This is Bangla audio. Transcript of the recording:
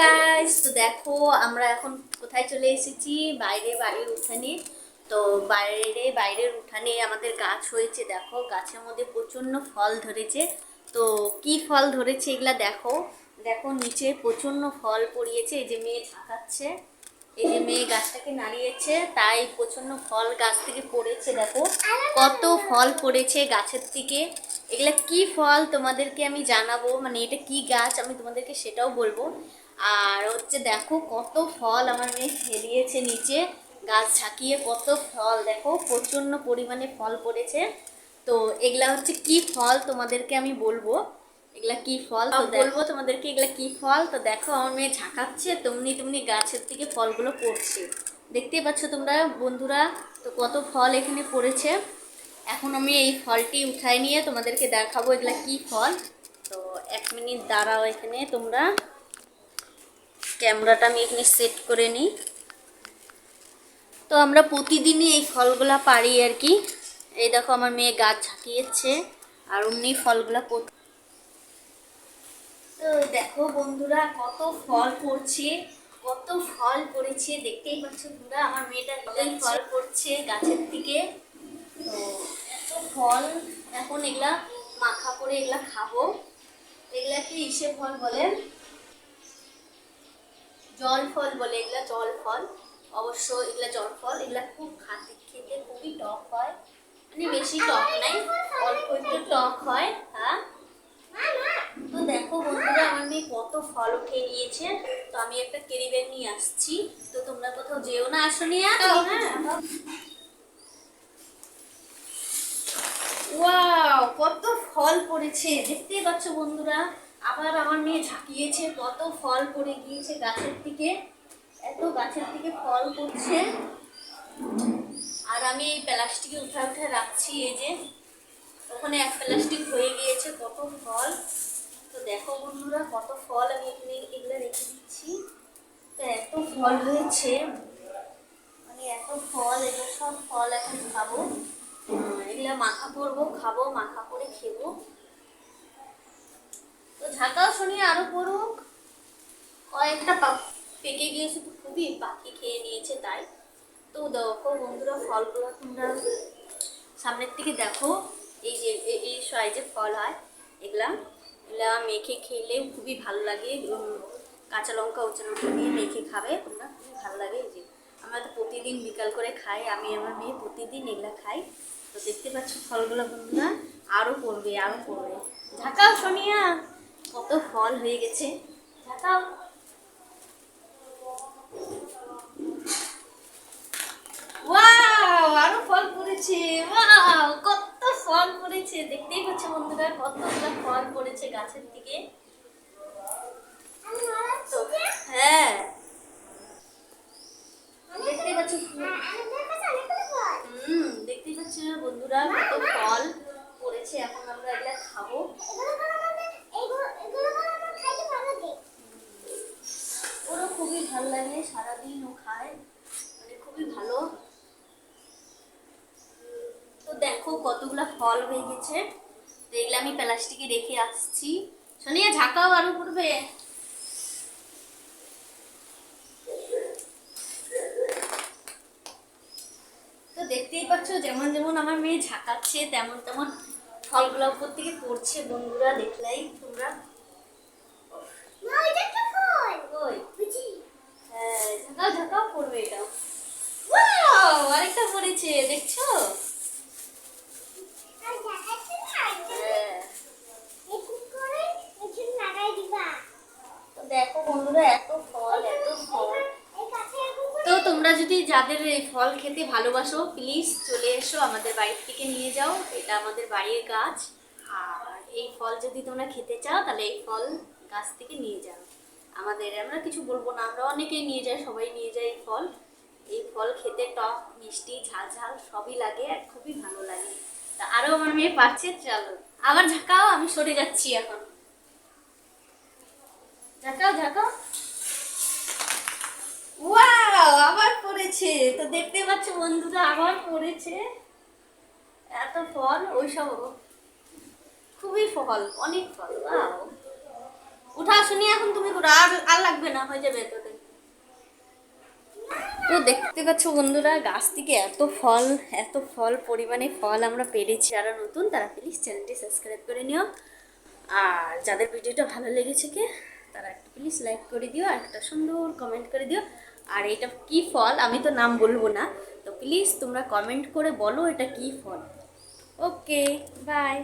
গাইস তো দেখো, আমরা এখন কোথায় চলে এসেছি? বাইরে বাড়ির উঠানে। তো বাইরে, বাইরের উঠানে আমাদের গাছ হয়েছে, দেখো। গাছের মধ্যে প্রচণ্ড ফল ধরেছে। তো কি ফল ধরেছে এগুলা দেখো। দেখো, নিচে প্রচণ্ড ফল পড়িয়েছে। এই যে মেয়ে ঝাঁকাচ্ছে এই যে মেয়ে গাছটাকে নাড়িয়েছে। তাই প্রচণ্ড ফল গাছ থেকে পড়েছে, দেখো। কত ফল পড়েছে গাছের থেকে। এগুলা কি ফল তোমাদেরকে আমি জানাব? মানে এটা কি গাছ? আমি তোমাদেরকে সেটাও বলব। আর হচ্ছে দেখো কত ফল আমার মেয়ে ফেলিয়েছে নিচে। গাছ ঝাঁকিয়ে কত ফল। দেখো প্রচণ্ড পরিমাণে ফল পড়েছে। তো এগুলা হচ্ছে কি ফল তোমাদেরকে আমি বলব? এগুলা কি ফল? বলব তোমাদেরকে এগুলা কি ফল? তো দেখো আমার মেয়ে ঝাঁকাচ্ছে তেমনি তেমনি গাছের থেকে ফলগুলো পড়ছে। দেখতেই পাচ্ছ তোমরা বন্ধুরা তো কত ফল এখানে পড়েছে। এখন আমি এই ফলটি উঠাই নিয়ে তোমাদেরকে দেখাবো এগুলা কি ফল। তো এক মিনিট দাঁড়াও এখানে তোমরা। ক্যামেরাটা আমি এখানে সেট করে নিই। তো আমরা প্রতিদিনই এই ফলগুলা পারি আর কি। এই দেখো আমার মেয়ে গাছ ঝাঁকিয়েছে আর অমনি ফলগুলা পড়- তো দেখো বন্ধুরা, কত ফল পড়ছে, কত ফল পড়েছে। দেখতেই পাচ্ছ তোমরা, আমার মেয়েটা কতই ফল পড়ছে গাছের থেকে তো এত ফল, এখন এগুলা মাখা করে এগুলা খাব। এগুলা কি ইসে ফল বলে? জল ফল বলে এগুলা জল ফল। অবশ্য এগুলা জল ফল এগুলা খুব খাতে খেতে খুবই টক হয়। মানে বেশি টক নাই অল্প একটু টক হয় হ্যাঁ। তো দেখো বন্ধুরা আমার মেয়ে কত ফল উঠে নিয়েছে তো আমি একটা কেরি ব্যাগ নিয়ে আসছি। তো তোমরা কোথাও যেও না হ্যাঁ ওয়াও কত ফল পড়েছে। দেখতেই পাচ্ছ বন্ধুরা। আবার আমার মেয়ে ঝাঁকিয়েছে, কত ফল পড়ে গিয়েছে গাছের থেকে এত গাছের থেকে ফল পড়ছে। আর আমি এই প্লাস্টিকে উঠা উঠে রাখছি, এই যে, ওখানে এক প্লাস্টিক হয়ে গিয়েছে, কত ফল। তো দেখো বন্ধুরা, কত ফল আমি এখানে এগুলো রেখে দিচ্ছি। তো এত ফল হয়েছে মানে এত ফল এগুলো সব ফল এখন খাব। এগুলো মাখা করব, খাব, মাখা করে খেবো। ঝাঁকাও শুনিয়ে আরও পড়ুক। কয়েকটা পেকে গিয়েছে তো খুবই পাখি খেয়ে নিয়েছে তাই। তো দেখো বন্ধুরা, ফলগুলো তোমরা সামনের থেকে দেখো। এই যে এই সাইজে ফল হয় এগুলা। এগুলা মেখে খেলে খুবই ভালো লাগে। কাঁচা লঙ্কা উঁচা লঙ্কা দিয়ে মেখে খাবে তোমরা, খুবই ভালো লাগে। এই যে, আমরা তো প্রতিদিন বিকাল করে খাই, আমি, আমার মেয়ে প্রতিদিন এগুলা খাই। তো দেখতে পাচ্ছ ফলগুলো বন্ধুরা আরও পড়বে আরও পড়বে। ঝাঁকাও সোনিয়া কত ফল হয়ে গেছে। আরও ফল পড়েছে। ওয়াও, কত ফল পড়েছে। দেখতেই পাচ্ছ বন্ধুরা, কতগুলো ফল পড়েছে গাছের থেকে হ্যাঁ। দেখতেই পাচ্ছ হুম, দেখতেই পাচ্ছ বন্ধুরা, কত ফল পড়েছে। এখন আমরা এটা খাব ওরও খুবই ভালো লাগে সারাদিন ও খায় মানে খুবই ভালো তো দেখো কতগুলা ফল হয়ে গেছে। তো এগুলো আমি প্লাস্টিকে রেখে আসছি। সোনিয়া ঝাঁকাও আরও পড়বে তো দেখতেই পাচ্ছ যেমন যেমন আমার মেয়ে ঝাঁকাচ্ছে তেমন তেমন ফলগুলো উপর থেকে পড়ছে। বন্ধুরা দেখলাই তোমরা। হ্যাঁ ঝাঁকাও ঝাঁকাও পড়বে এটা আরেকটা পড়েছে দেখছ হ্যাঁ তো দেখো বন্ধুরা এত ফল এত ফল তো তোমরা যদি যাদের এই ফল খেতে ভালোবাসো প্লিজ চলে এসো আমাদের বাড়ির থেকে নিয়ে যাও। এটা আমাদের বাড়ির গাছ। আর এই ফল যদি তোমরা খেতে চাও, তাহলে এই ফল গাছ থেকে নিয়ে যাও। আমাদের আমরা কিছু বলব না, আমরা অনেকেই নিয়ে যাই, সবাই নিয়ে যায় এই ফল। এই ফল খেতে টক, মিষ্টি, ঝাল ঝাল, সবই লাগে আর খুবই ভালো লাগে। তা আরও আমার মেয়ে পাচ্ছে চলো। আবার ঝাঁকাও, আমি সরে যাচ্ছি এখন। ঝাঁকাও ঝাঁকাও ওয়াও আবার পড়েছে তো দেখতে পাচ্ছ বন্ধুরা আবার পড়েছে এত ফল, ওইসব খুবই ফল, অনেক ফল উঠা শুনি এখন তুমি আর আর লাগবে না, হয়ে যাবে তোদের তো দেখতে পাচ্ছ বন্ধুরা, গাছ থেকে এত ফল এত ফল, পরিমাণে ফল আমরা পেরেছি। যারা নতুন, তারা প্লিজ চ্যানেলটি সাবস্ক্রাইব করে নিও। আর যাদের ভিডিওটা ভালো লেগেছে কি, তারা একটু প্লিজ লাইক করে দিও, আর একটা সুন্দর কমেন্ট করে দিও। আর এটা কি ফল? আমি তো নাম বলব না। তো প্লিজ তোমরা কমেন্ট করে বলো এটা কি ফল। Okay bye